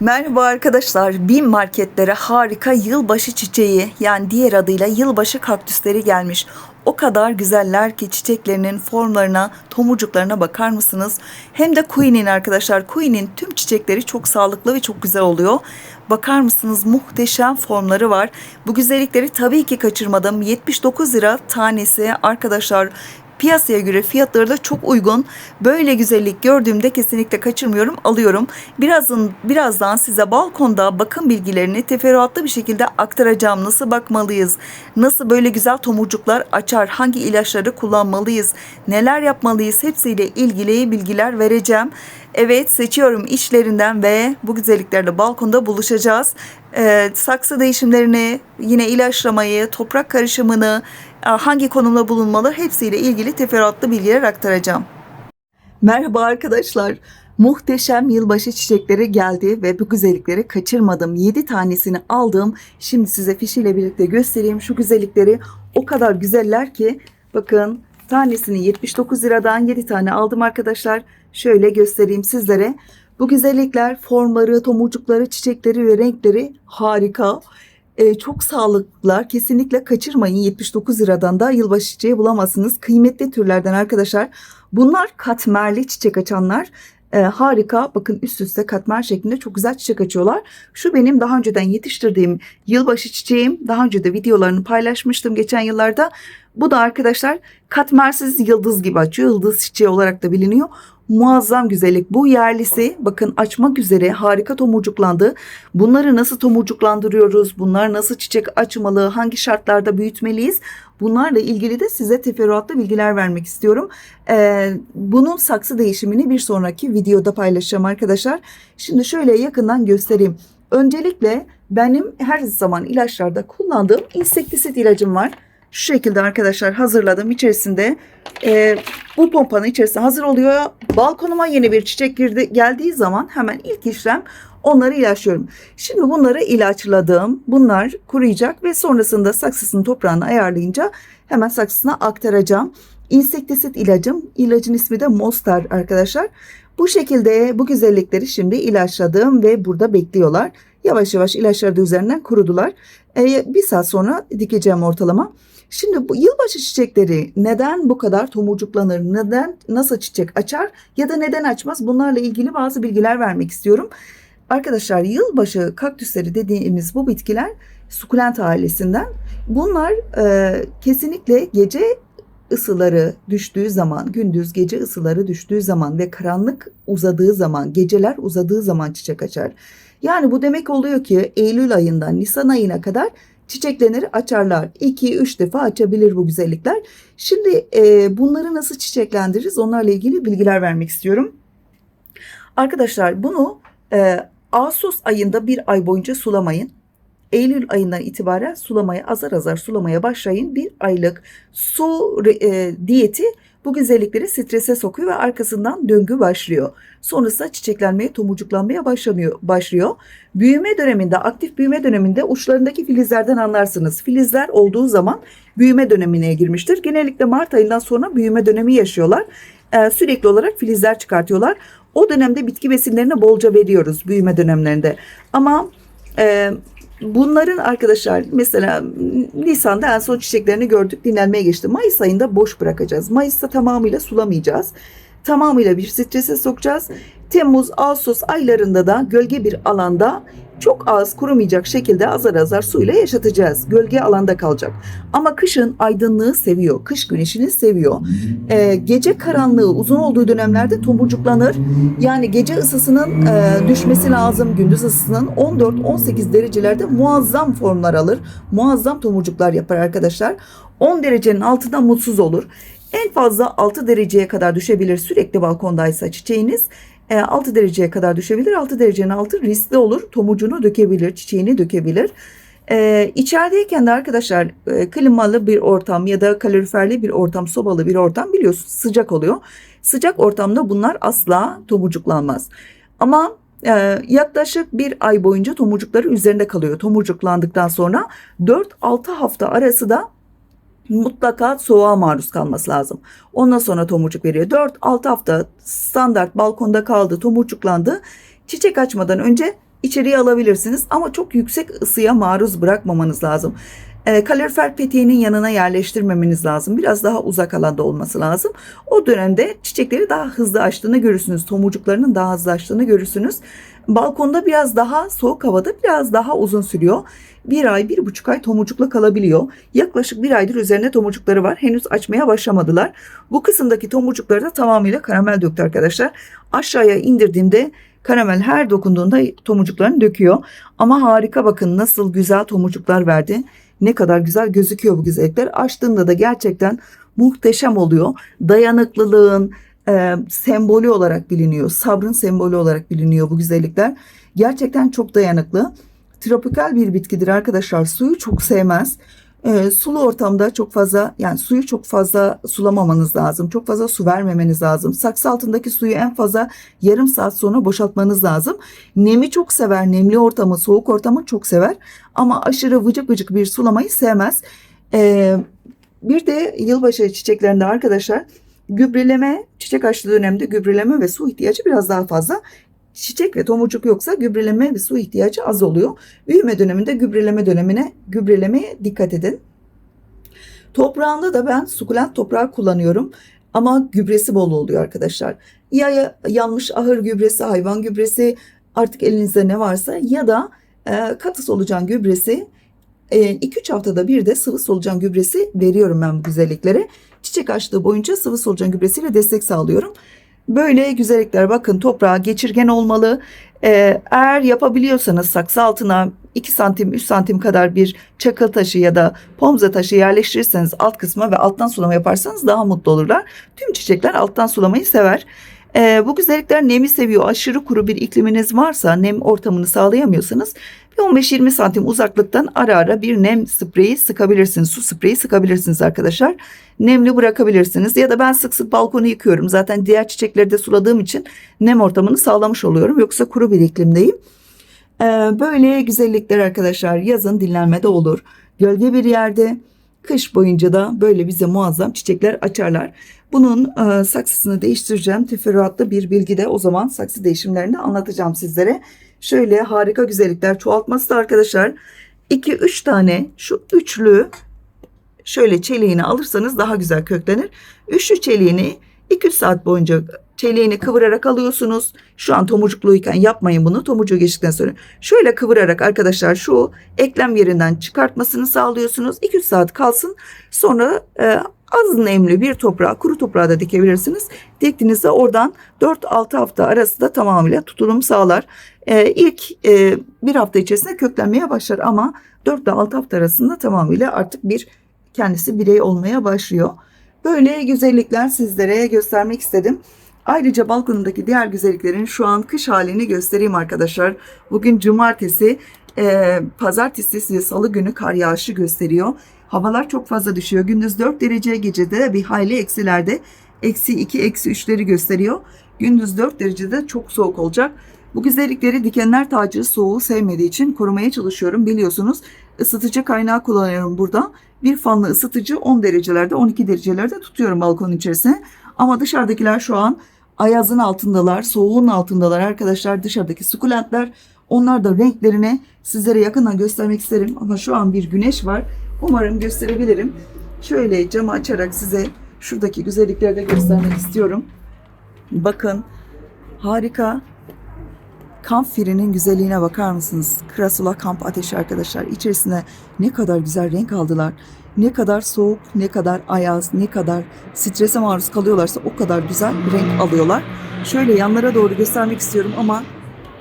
Merhaba arkadaşlar. Bin marketlere harika yılbaşı çiçeği yani diğer adıyla yılbaşı kaktüsleri gelmiş. O kadar güzeller ki çiçeklerinin formlarına, tomurcuklarına bakar mısınız? Hem de Queen'in arkadaşlar. Queen'in tüm çiçekleri çok sağlıklı ve çok güzel oluyor. Bakar mısınız muhteşem formları var. Bu güzellikleri tabii ki kaçırmadım. 79 lira tanesi arkadaşlar Piyasaya göre fiyatları da çok uygun. Böyle güzellik gördüğümde kesinlikle kaçırmıyorum, alıyorum. Birazın birazdan size balkonda bakım bilgilerini teferruatlı bir şekilde aktaracağım. Nasıl bakmalıyız? Nasıl böyle güzel tomurcuklar açar? Hangi ilaçları kullanmalıyız? Neler yapmalıyız? Hepsiyle ilgili bilgiler vereceğim. Evet seçiyorum işlerinden ve bu güzelliklerle balkonda buluşacağız. Ee, saksı değişimlerini, yine ilaçlamayı, toprak karışımını, hangi konumda bulunmalı hepsiyle ilgili teferruatlı bilgiler aktaracağım. Merhaba arkadaşlar. Muhteşem yılbaşı çiçekleri geldi ve bu güzellikleri kaçırmadım. 7 tanesini aldım. Şimdi size fişiyle birlikte göstereyim. Şu güzellikleri o kadar güzeller ki bakın tanesini 79 liradan 7 tane aldım arkadaşlar. Şöyle göstereyim sizlere. Bu güzellikler formları, tomurcukları, çiçekleri ve renkleri harika. Ee, çok sağlıklılar. Kesinlikle kaçırmayın. 79 liradan da yılbaşı çiçeği bulamazsınız. Kıymetli türlerden arkadaşlar. Bunlar katmerli çiçek açanlar. Ee, harika. Bakın üst üste katmer şeklinde çok güzel çiçek açıyorlar. Şu benim daha önceden yetiştirdiğim yılbaşı çiçeğim. Daha önce de videolarını paylaşmıştım geçen yıllarda. Bu da arkadaşlar katmersiz yıldız gibi açıyor. Yıldız çiçeği olarak da biliniyor. Muazzam güzellik. Bu yerlisi bakın açmak üzere harika tomurcuklandı. Bunları nasıl tomurcuklandırıyoruz? Bunlar nasıl çiçek açmalı? Hangi şartlarda büyütmeliyiz? Bunlarla ilgili de size teferruatlı bilgiler vermek istiyorum. Ee, bunun saksı değişimini bir sonraki videoda paylaşacağım arkadaşlar. Şimdi şöyle yakından göstereyim. Öncelikle benim her zaman ilaçlarda kullandığım insektisit ilacım var. Şu şekilde arkadaşlar hazırladım. İçerisinde e, bu pompanın içerisinde hazır oluyor. Balkonuma yeni bir çiçek girdi, geldiği zaman hemen ilk işlem onları ilaçlıyorum. Şimdi bunları ilaçladım. Bunlar kuruyacak ve sonrasında saksısını toprağını ayarlayınca hemen saksısına aktaracağım. İnsektisit ilacım. İlacın ismi de Mostar arkadaşlar. Bu şekilde bu güzellikleri şimdi ilaçladım ve burada bekliyorlar. Yavaş yavaş ilaçları üzerinden kurudular. E, bir saat sonra dikeceğim ortalama. Şimdi bu yılbaşı çiçekleri neden bu kadar tomurcuklanır? Neden nasıl çiçek açar ya da neden açmaz? Bunlarla ilgili bazı bilgiler vermek istiyorum. Arkadaşlar yılbaşı kaktüsleri dediğimiz bu bitkiler sukulent ailesinden. Bunlar e, kesinlikle gece ısıları düştüğü zaman, gündüz gece ısıları düştüğü zaman ve karanlık uzadığı zaman, geceler uzadığı zaman çiçek açar. Yani bu demek oluyor ki Eylül ayından Nisan ayına kadar çiçeklenir açarlar. 2-3 defa açabilir bu güzellikler. Şimdi e, bunları nasıl çiçeklendiririz onlarla ilgili bilgiler vermek istiyorum. Arkadaşlar bunu e, Ağustos ayında bir ay boyunca sulamayın. Eylül ayından itibaren sulamaya azar azar sulamaya başlayın. Bir aylık su e, diyeti bu güzellikleri strese sokuyor ve arkasından döngü başlıyor. Sonrasında çiçeklenmeye, tomurcuklanmaya başlanıyor, başlıyor. Büyüme döneminde, aktif büyüme döneminde uçlarındaki filizlerden anlarsınız. Filizler olduğu zaman büyüme dönemine girmiştir. Genellikle Mart ayından sonra büyüme dönemi yaşıyorlar. Ee, sürekli olarak filizler çıkartıyorlar. O dönemde bitki besinlerini bolca veriyoruz büyüme dönemlerinde. Ama e, Bunların arkadaşlar mesela Nisan'da en son çiçeklerini gördük dinlenmeye geçti. Mayıs ayında boş bırakacağız. Mayıs'ta tamamıyla sulamayacağız. Tamamıyla bir strese sokacağız. Temmuz, Ağustos aylarında da gölge bir alanda çok az kurumayacak şekilde azar azar suyla yaşatacağız. Gölge alanda kalacak. Ama kışın aydınlığı seviyor. Kış güneşini seviyor. Ee, gece karanlığı uzun olduğu dönemlerde tomurcuklanır. Yani gece ısısının e, düşmesi lazım. Gündüz ısısının 14-18 derecelerde muazzam formlar alır. Muazzam tomurcuklar yapar arkadaşlar. 10 derecenin altında mutsuz olur. En fazla 6 dereceye kadar düşebilir sürekli balkondaysa çiçeğiniz. 6 dereceye kadar düşebilir. 6 derecenin altı riskli olur. Tomucunu dökebilir, çiçeğini dökebilir. Ee, içerideyken de arkadaşlar e, klimalı bir ortam ya da kaloriferli bir ortam, sobalı bir ortam biliyorsunuz sıcak oluyor. Sıcak ortamda bunlar asla tomurcuklanmaz. Ama e, yaklaşık bir ay boyunca tomurcukları üzerinde kalıyor. Tomurcuklandıktan sonra 4-6 hafta arası da mutlaka soğuğa maruz kalması lazım. Ondan sonra tomurcuk veriyor. 4-6 hafta standart balkonda kaldı, tomurcuklandı. Çiçek açmadan önce içeriye alabilirsiniz ama çok yüksek ısıya maruz bırakmamanız lazım. E, kalorifer peteğinin yanına yerleştirmemeniz lazım. Biraz daha uzak alanda olması lazım. O dönemde çiçekleri daha hızlı açtığını görürsünüz. Tomurcuklarının daha hızlı açtığını görürsünüz. Balkonda biraz daha soğuk havada biraz daha uzun sürüyor. Bir ay, bir buçuk ay tomurcukla kalabiliyor. Yaklaşık bir aydır üzerine tomurcukları var. Henüz açmaya başlamadılar. Bu kısımdaki tomurcukları da tamamıyla karamel döktü arkadaşlar. Aşağıya indirdiğimde karamel her dokunduğunda tomurcuklarını döküyor. Ama harika bakın nasıl güzel tomurcuklar verdi. Ne kadar güzel gözüküyor bu güzellikler. Açtığında da gerçekten muhteşem oluyor. Dayanıklılığın e, sembolü olarak biliniyor. Sabrın sembolü olarak biliniyor bu güzellikler. Gerçekten çok dayanıklı. Tropikal bir bitkidir arkadaşlar. Suyu çok sevmez. E, sulu ortamda çok fazla yani suyu çok fazla sulamamanız lazım. Çok fazla su vermemeniz lazım. Saksı altındaki suyu en fazla yarım saat sonra boşaltmanız lazım. Nemi çok sever. Nemli ortamı, soğuk ortamı çok sever. Ama aşırı vıcık vıcık bir sulamayı sevmez. E, bir de yılbaşı çiçeklerinde arkadaşlar gübreleme, çiçek açtığı dönemde gübreleme ve su ihtiyacı biraz daha fazla. Çiçek ve tomurcuk yoksa gübreleme ve su ihtiyacı az oluyor. Büyüme döneminde gübreleme dönemine gübrelemeye dikkat edin. Toprağında da ben sukulent toprağı kullanıyorum. Ama gübresi bol oluyor arkadaşlar. Ya, ya yanmış ahır gübresi, hayvan gübresi artık elinizde ne varsa ya da e, katı solucan gübresi 2-3 haftada bir de sıvı solucan gübresi veriyorum ben bu güzelliklere. Çiçek açtığı boyunca sıvı solucan gübresiyle destek sağlıyorum. Böyle güzellikler bakın toprağa geçirgen olmalı. Ee, eğer yapabiliyorsanız saksı altına 2 santim 3 santim kadar bir çakıl taşı ya da pomza taşı yerleştirirseniz alt kısma ve alttan sulama yaparsanız daha mutlu olurlar. Tüm çiçekler alttan sulamayı sever. Ee, bu güzellikler nemi seviyor. Aşırı kuru bir ikliminiz varsa nem ortamını sağlayamıyorsanız bir 15-20 santim uzaklıktan ara ara bir nem spreyi sıkabilirsiniz. Su spreyi sıkabilirsiniz arkadaşlar. Nemli bırakabilirsiniz. Ya da ben sık sık balkonu yıkıyorum. Zaten diğer çiçekleri de suladığım için nem ortamını sağlamış oluyorum. Yoksa kuru bir iklimdeyim. Ee, böyle güzellikler arkadaşlar yazın dinlenmede olur. Gölge bir yerde kış boyunca da böyle bize muazzam çiçekler açarlar. Bunun e, saksısını değiştireceğim. Teferruatlı bir bilgi de o zaman saksı değişimlerini anlatacağım sizlere. Şöyle harika güzellikler çoğaltması da arkadaşlar 2-3 tane şu üçlü şöyle çeliğini alırsanız daha güzel köklenir. Üçlü çeliğini 2 saat boyunca çeliğini kıvırarak alıyorsunuz. Şu an tomurcukluyken yapmayın bunu. Tomurcuğu geçtikten sonra şöyle kıvırarak arkadaşlar şu eklem yerinden çıkartmasını sağlıyorsunuz. 2 saat kalsın. Sonra e, az nemli bir toprağa, kuru toprağa da dikebilirsiniz. Diktiğinizde oradan 4-6 hafta arası da tamamıyla tutulum sağlar. Ee, ilk e, bir hafta içerisinde köklenmeye başlar ama 4 ile 6 hafta arasında tamamıyla artık bir kendisi birey olmaya başlıyor. Böyle güzellikler sizlere göstermek istedim. Ayrıca balkonumdaki diğer güzelliklerin şu an kış halini göstereyim arkadaşlar. Bugün cumartesi, e, pazartesi ve salı günü kar yağışı gösteriyor. Havalar çok fazla düşüyor. Gündüz 4 derece gecede bir hayli eksilerde eksi 2 eksi 3'leri gösteriyor. Gündüz 4 derecede çok soğuk olacak. Bu güzellikleri dikenler tacı soğuğu sevmediği için korumaya çalışıyorum. Biliyorsunuz ısıtıcı kaynağı kullanıyorum burada. Bir fanlı ısıtıcı 10 derecelerde 12 derecelerde tutuyorum balkonun içerisine. Ama dışarıdakiler şu an ayazın altındalar, soğuğun altındalar arkadaşlar dışarıdaki sukulentler. Onlar da renklerini sizlere yakından göstermek isterim ama şu an bir güneş var. Umarım gösterebilirim. Şöyle camı açarak size şuradaki güzellikleri de göstermek istiyorum. Bakın harika kamp firinin güzelliğine bakar mısınız? Krasula kamp ateşi arkadaşlar. İçerisine ne kadar güzel renk aldılar. Ne kadar soğuk, ne kadar ayaz, ne kadar strese maruz kalıyorlarsa o kadar güzel renk alıyorlar. Şöyle yanlara doğru göstermek istiyorum ama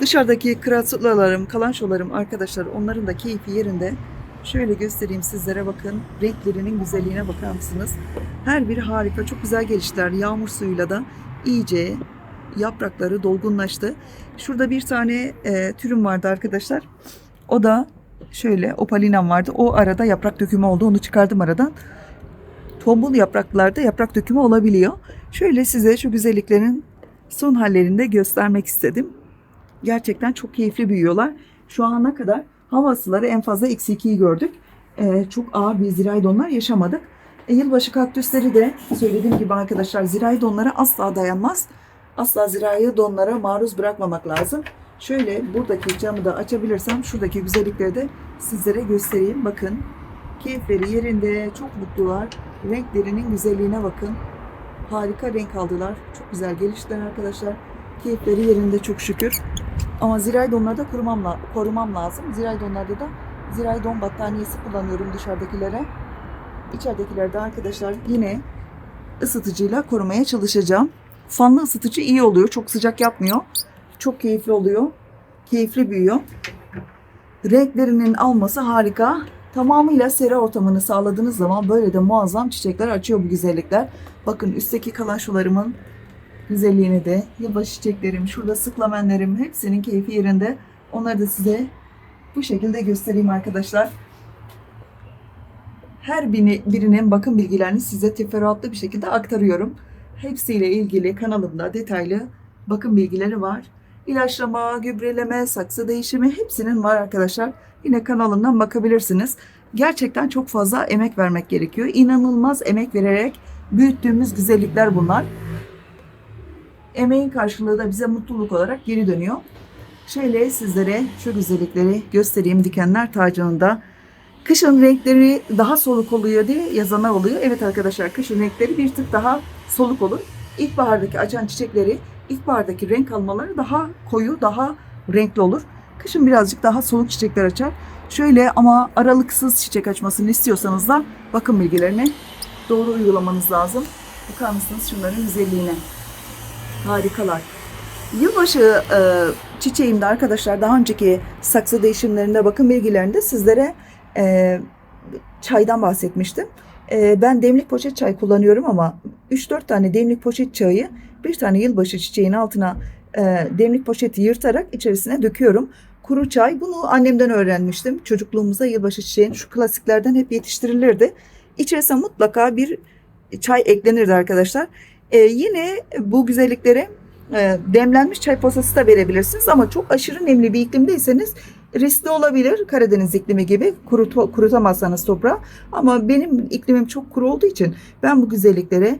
dışarıdaki krasulalarım, kalanşolarım arkadaşlar onların da keyfi yerinde. Şöyle göstereyim sizlere bakın. Renklerinin güzelliğine bakar mısınız? Her biri harika. Çok güzel geliştiler. Yağmur suyuyla da iyice yaprakları dolgunlaştı. Şurada bir tane e, türüm vardı arkadaşlar. O da şöyle opalinam vardı. O arada yaprak dökümü oldu. Onu çıkardım aradan. Tombul yapraklarda yaprak dökümü olabiliyor. Şöyle size şu güzelliklerin son hallerini de göstermek istedim. Gerçekten çok keyifli büyüyorlar. Şu ana kadar havasıları en fazla eksi 2'yi gördük. Ee, çok ağır bir zirai donlar yaşamadık. E, yılbaşı kaktüsleri de söylediğim gibi arkadaşlar zirai donlara asla dayanmaz. Asla zirai donlara maruz bırakmamak lazım. Şöyle buradaki camı da açabilirsem şuradaki güzellikleri de sizlere göstereyim. Bakın keyifleri yerinde, çok mutlular. Renklerinin güzelliğine bakın. Harika renk aldılar. Çok güzel geliştiler arkadaşlar. Keyifleri yerinde çok şükür. Ama zirai donlarda korumam, la- korumam lazım. Zirai donlarda da zirai don battaniyesi kullanıyorum dışarıdakilere. İçeridekilerde arkadaşlar yine ısıtıcıyla korumaya çalışacağım. Fanlı ısıtıcı iyi oluyor. Çok sıcak yapmıyor. Çok keyifli oluyor. Keyifli büyüyor. Renklerinin alması harika. Tamamıyla sera ortamını sağladığınız zaman böyle de muazzam çiçekler açıyor bu güzellikler. Bakın üstteki kalaşularımın güzelliğini de, yılbaşı çiçeklerim, şurada sıklamenlerim hepsinin keyfi yerinde. Onları da size bu şekilde göstereyim arkadaşlar. Her birinin bakım bilgilerini size teferruatlı bir şekilde aktarıyorum. Hepsiyle ilgili kanalımda detaylı bakım bilgileri var. İlaçlama, gübreleme, saksı değişimi hepsinin var arkadaşlar. Yine kanalımdan bakabilirsiniz. Gerçekten çok fazla emek vermek gerekiyor. İnanılmaz emek vererek büyüttüğümüz güzellikler bunlar. Emeğin karşılığı da bize mutluluk olarak geri dönüyor. Şöyle sizlere şu güzellikleri göstereyim dikenler tacında. Kışın renkleri daha soluk oluyor diye yazanlar oluyor. Evet arkadaşlar kışın renkleri bir tık daha soluk olur. İlkbahardaki açan çiçekleri, ilkbahardaki renk almaları daha koyu, daha renkli olur. Kışın birazcık daha soluk çiçekler açar. Şöyle ama aralıksız çiçek açmasını istiyorsanız da bakım bilgilerini doğru uygulamanız lazım. Bakar mısınız şunların güzelliğine? Harikalar. Yılbaşı e, çiçeğimde arkadaşlar daha önceki saksı değişimlerinde bakım bilgilerinde sizlere e, çaydan bahsetmiştim. E, ben demlik poşet çay kullanıyorum ama 3-4 tane demlik poşet çayı bir tane yılbaşı çiçeğin altına e, demlik poşeti yırtarak içerisine döküyorum. Kuru çay bunu annemden öğrenmiştim. Çocukluğumuzda yılbaşı çiçeğin şu klasiklerden hep yetiştirilirdi. İçerisine mutlaka bir çay eklenirdi arkadaşlar. E, yine bu güzelliklere e, demlenmiş çay posası da verebilirsiniz ama çok aşırı nemli bir iklimdeyseniz riskli olabilir. Karadeniz iklimi gibi kurut, kurutamazsanız toprağı. Ama benim iklimim çok kuru olduğu için ben bu güzelliklere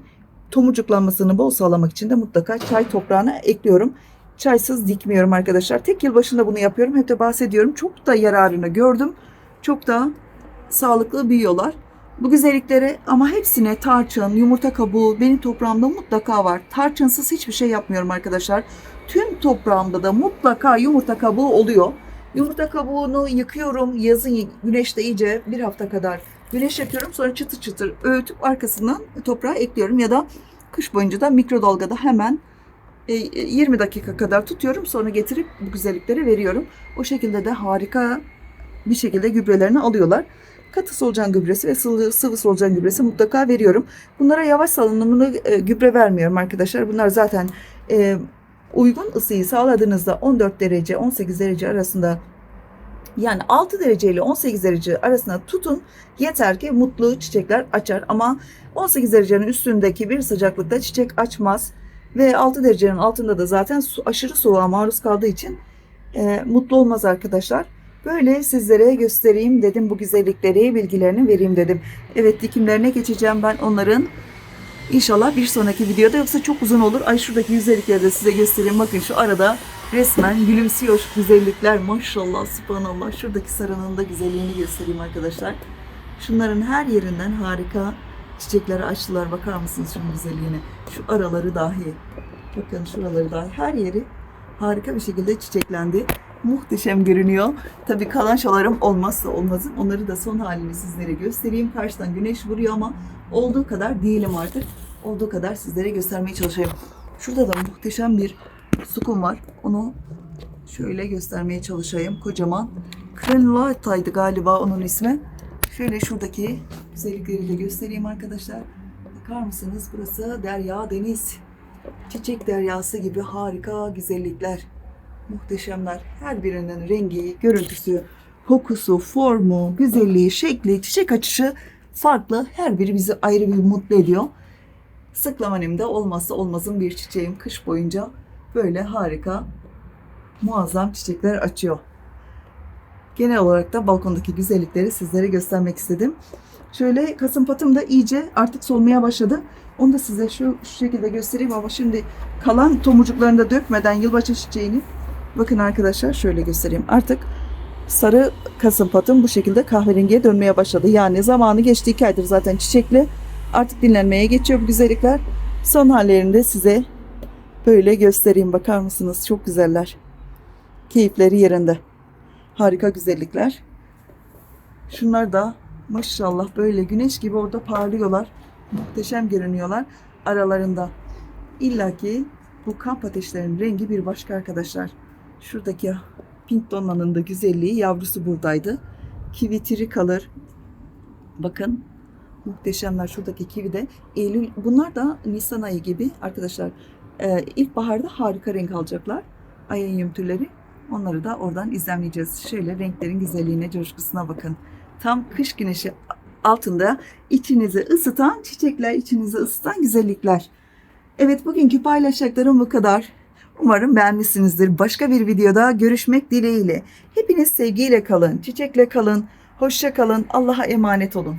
tomurcuklanmasını bol sağlamak için de mutlaka çay toprağına ekliyorum. Çaysız dikmiyorum arkadaşlar. Tek yıl başında bunu yapıyorum. Hep de bahsediyorum. Çok da yararını gördüm. Çok da sağlıklı büyüyorlar. Bu güzelliklere ama hepsine tarçın, yumurta kabuğu benim toprağımda mutlaka var. Tarçınsız hiçbir şey yapmıyorum arkadaşlar. Tüm toprağımda da mutlaka yumurta kabuğu oluyor. Yumurta kabuğunu yıkıyorum. Yazın güneşte iyice bir hafta kadar güneş yapıyorum. Sonra çıtır çıtır öğütüp arkasından toprağa ekliyorum. Ya da kış boyunca da mikrodalgada hemen e, 20 dakika kadar tutuyorum. Sonra getirip bu güzellikleri veriyorum. O şekilde de harika bir şekilde gübrelerini alıyorlar. Katı solucan gübresi ve sıvı, sıvı solucan gübresi mutlaka veriyorum. Bunlara yavaş salınımlı e, gübre vermiyorum arkadaşlar. Bunlar zaten e, uygun ısıyı sağladığınızda 14 derece 18 derece arasında yani 6 derece ile 18 derece arasında tutun. Yeter ki mutlu çiçekler açar ama 18 derecenin üstündeki bir sıcaklıkta çiçek açmaz. Ve 6 derecenin altında da zaten su, aşırı soğuğa maruz kaldığı için e, mutlu olmaz arkadaşlar. Böyle sizlere göstereyim dedim bu güzellikleri, bilgilerini vereyim dedim. Evet dikimlerine geçeceğim ben onların. İnşallah bir sonraki videoda yoksa çok uzun olur. Ay şuradaki güzellikleri de size göstereyim. Bakın şu arada resmen gülümsüyor güzellikler. Maşallah, subhanallah. Şuradaki sarının da güzelliğini göstereyim arkadaşlar. Şunların her yerinden harika çiçekleri açtılar. Bakar mısınız şunun güzelliğine? Şu araları dahi. Bakın şuraları dahi. Her yeri harika bir şekilde çiçeklendi. Muhteşem görünüyor. Tabii kalançalarım olmazsa olmazım. Onları da son halini sizlere göstereyim. Karşıdan güneş vuruyor ama olduğu kadar değilim artık. Olduğu kadar sizlere göstermeye çalışayım. Şurada da muhteşem bir sukum var. Onu şöyle göstermeye çalışayım. Kocaman. Krenulata'ydı galiba onun ismi. Şöyle şuradaki güzellikleri de göstereyim arkadaşlar. Bakar mısınız? Burası derya deniz. Çiçek deryası gibi harika güzellikler. Muhteşemler. Her birinin rengi, görüntüsü, kokusu, formu, güzelliği, şekli, çiçek açışı farklı. Her biri bizi ayrı bir mutlu ediyor. Sıklamanemde olmazsa olmazın bir çiçeğim kış boyunca böyle harika, muazzam çiçekler açıyor. Genel olarak da balkondaki güzellikleri sizlere göstermek istedim. Şöyle kasım patım da iyice artık solmaya başladı. Onu da size şu, şu şekilde göstereyim ama şimdi kalan tomurcuklarını da dökmeden yılbaşı çiçeğini Bakın arkadaşlar şöyle göstereyim. Artık sarı kasım patım bu şekilde kahverengiye dönmeye başladı. Yani zamanı geçti iki aydır zaten çiçekli. Artık dinlenmeye geçiyor bu güzellikler. Son hallerini de size böyle göstereyim. Bakar mısınız? Çok güzeller. Keyifleri yerinde. Harika güzellikler. Şunlar da maşallah böyle güneş gibi orada parlıyorlar. Muhteşem görünüyorlar aralarında. İlla ki bu kamp ateşlerinin rengi bir başka arkadaşlar. Şuradaki pink donlanın da güzelliği yavrusu buradaydı. Kivi tiri kalır. Bakın muhteşemler şuradaki kivi de Eylül bunlar da Nisan ayı gibi arkadaşlar. Ee, ilkbaharda harika renk alacaklar. Ayın türleri. Onları da oradan izlemleyeceğiz. Şöyle renklerin güzelliğine, coşkusuna bakın. Tam kış güneşi altında içinizi ısıtan çiçekler, içinizi ısıtan güzellikler. Evet bugünkü paylaşacaklarım bu kadar. Umarım beğenmişsinizdir. Başka bir videoda görüşmek dileğiyle. Hepiniz sevgiyle kalın, çiçekle kalın, hoşça kalın, Allah'a emanet olun.